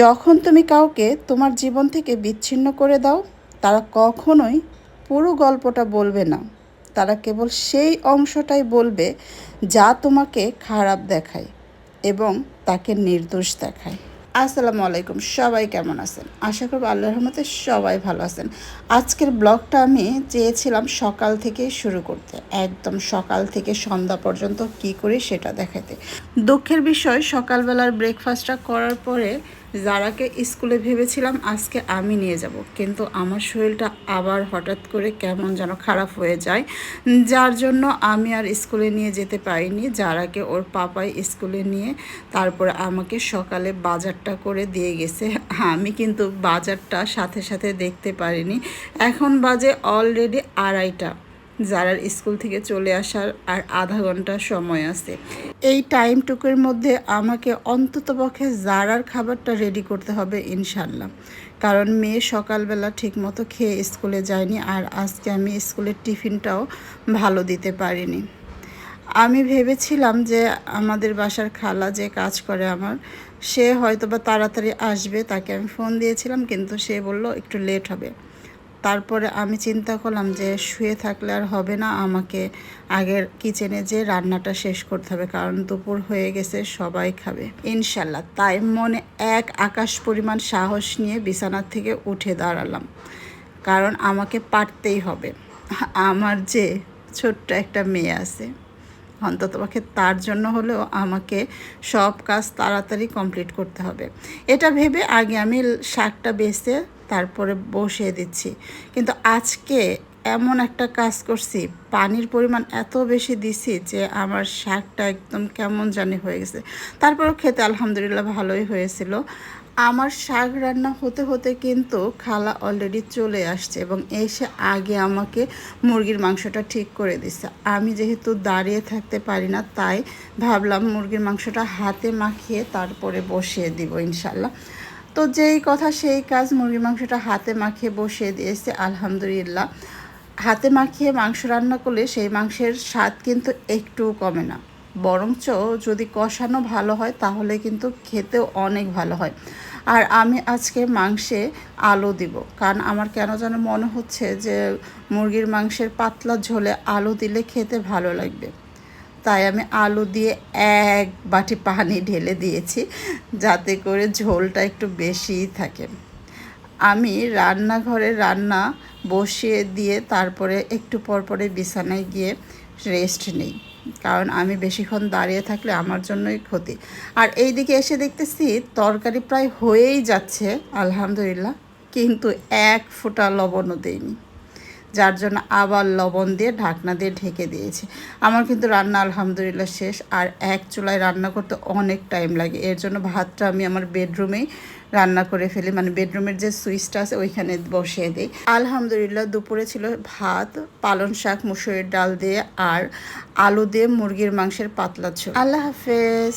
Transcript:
যখন তুমি কাউকে তোমার জীবন থেকে বিচ্ছিন্ন করে দাও, তারা কখনোই পুরো গল্পটা বলবে না। তারা কেবল সেই অংশটাই বলবে যা তোমাকে খারাপ দেখায় এবং তাকে নির্দোষ দেখায়। আসসালামু আলাইকুম, সবাই কেমন আছেন? আশা করব আল্লাহ রহমতে সবাই ভালো আছেন। আজকের ব্লগটা আমি চেয়েছিলাম সকাল থেকে শুরু করতে, একদম সকাল থেকে সন্ধ্যা পর্যন্ত কি করি সেটা দেখাতে। দুঃখের বিষয়, সকালবেলার ব্রেকফাস্টটা করার পরে যারাকে স্কুলে ভেবেছিলাম আজকে আমি নিয়ে যাব, কিন্তু আমার শরীরটা আবার হঠাৎ করে কেমন যেন খারাপ হয়ে যায়। যার জন্য আমি আর স্কুলে নিয়ে যেতে পারিনি, যারাকে ওর পাপাই স্কুলে নিয়ে তারপরে আমাকে সকালে বাজারটা করে দিয়ে গেছে। আমি কিন্তু বাজারটা সাথে সাথে দেখতে পারিনি। এখন বাজে অলরেডি আড়াইটা। যারার স্কুল থেকে চলে আসার আর আধা ঘণ্টা সময় আছে। এই টাইমটুকুর মধ্যে আমাকে অন্ততপক্ষে জারার খাবারটা রেডি করতে হবে ইনশাল্লাহ কারণ মেয়ে সকালবেলা ঠিকমতো খেয়ে স্কুলে যায়নি আর আজকে আমি স্কুলের টিফিনটাও ভালো দিতে পারিনি। আমি ভেবেছিলাম যে আমাদের বাসার খালা যে কাজ করে আমার, সে হয়তো বা তাড়াতাড়ি আসবে, তাকে আমি ফোন দিয়েছিলাম, কিন্তু সে বলল একটু লেট হবে। তারপরে আমি চিন্তা করলাম যে শুয়ে থাকলে আর হবে না, আমাকে আগের কিচেনে যে রান্নাটা শেষ করতে হবে, কারণ দুপুর হয়ে গেছে, সবাই খাবে। ইনশাল্লাহ তাই মনে এক আকাশ পরিমাণ সাহস নিয়ে বিছানার থেকে উঠে দাঁড়ালাম, কারণ আমাকে পারতেই হবে। আমার যে ছোট্ট একটা মেয়ে আছে। অন্ততপক্ষে তার জন্য হলেও আমাকে সব কাজ তাড়াতাড়ি কমপ্লিট করতে হবে। এটা ভেবে আগে আমি শাকটা বেছে তারপরে বসিয়ে দিচ্ছি। কিন্তু আজকে এমন একটা কাজ করছি, পানির পরিমাণ এত বেশি দিছি যে আমার শাকটা একদম কেমন জানি হয়ে গেছে। তারপরেও খেতে আলহামদুলিল্লাহ ভালোই হয়েছিল। আমার শাক রান্না হতে হতে কিন্তু খালা অলরেডি চলে আসছে এবং এসে আগে আমাকে মুরগির মাংসটা ঠিক করে দিচ্ছে আমি যেহেতু দাঁড়িয়ে থাকতে পারি না, তাই ভাবলাম মুরগির মাংসটা হাতে মাখিয়ে তারপরে বসিয়ে দিব ইনশাল্লাহ তো যেই কথা সেই কাজ মুরগির মাংসটা হাতে মাখিয়ে বসিয়ে দিয়েছে, আলহামদুলিল্লাহ। হাতে মাখিয়ে মাংস রান্না করলে সেই মাংসের স্বাদ কিন্তু একটুও কমে না। বরঞ্চ যদি কষানো ভালো হয়, তাহলে কিন্তু খেতেও অনেক ভালো হয়। আর আমি আজকে মাংসে আলু দিব। কারণ আমার কেন যেন মনে হচ্ছে যে, মুরগির মাংসের পাতলা ঝোলে আলু দিলে খেতে ভালো লাগবে। তাই আমি আলু দিয়ে এক বাটি পানি ঢেলে দিয়েছি, যাতে করে ঝোলটা একটু বেশিই থাকে। আমি রান্নাঘরে রান্না বসিয়ে দিয়ে তারপরে একটু পর পরে বিছানায় গিয়ে রেস্ট নিই। কারণ আমি বেশিক্ষণ দাঁড়িয়ে থাকলে আমার জন্যই ক্ষতি। আর এই দিকে এসে দেখতেছি তরকারি প্রায় হয়েই যাচ্ছে, আলহামদুলিল্লাহ। কিন্তু এক ফোঁটা লবণও দেয়নি যার জন্য আবার লবণ দিয়ে ঢাকনা দিয়ে ঢেকে দিয়েছি। আমার কিন্তু রান্না আলহামদুলিল্লাহ শেষ, আর এক চুলায় রান্না করতে অনেক টাইম লাগে। এর জন্য ভাতটা আমি আমার বেডরুমেই রান্না করে ফেলি। মানে বেডরুমের যে সুইচটা আছে, ওইখানে বসিয়ে দিই। আলহামদুলিল্লাহ দুপুরে ছিল ভাত পালন শাক, মুসুরির ডাল দিয়ে, আর আলু দিয়ে মুরগির মাংসের পাতলা ছিল আল্লাহ হাফেজ।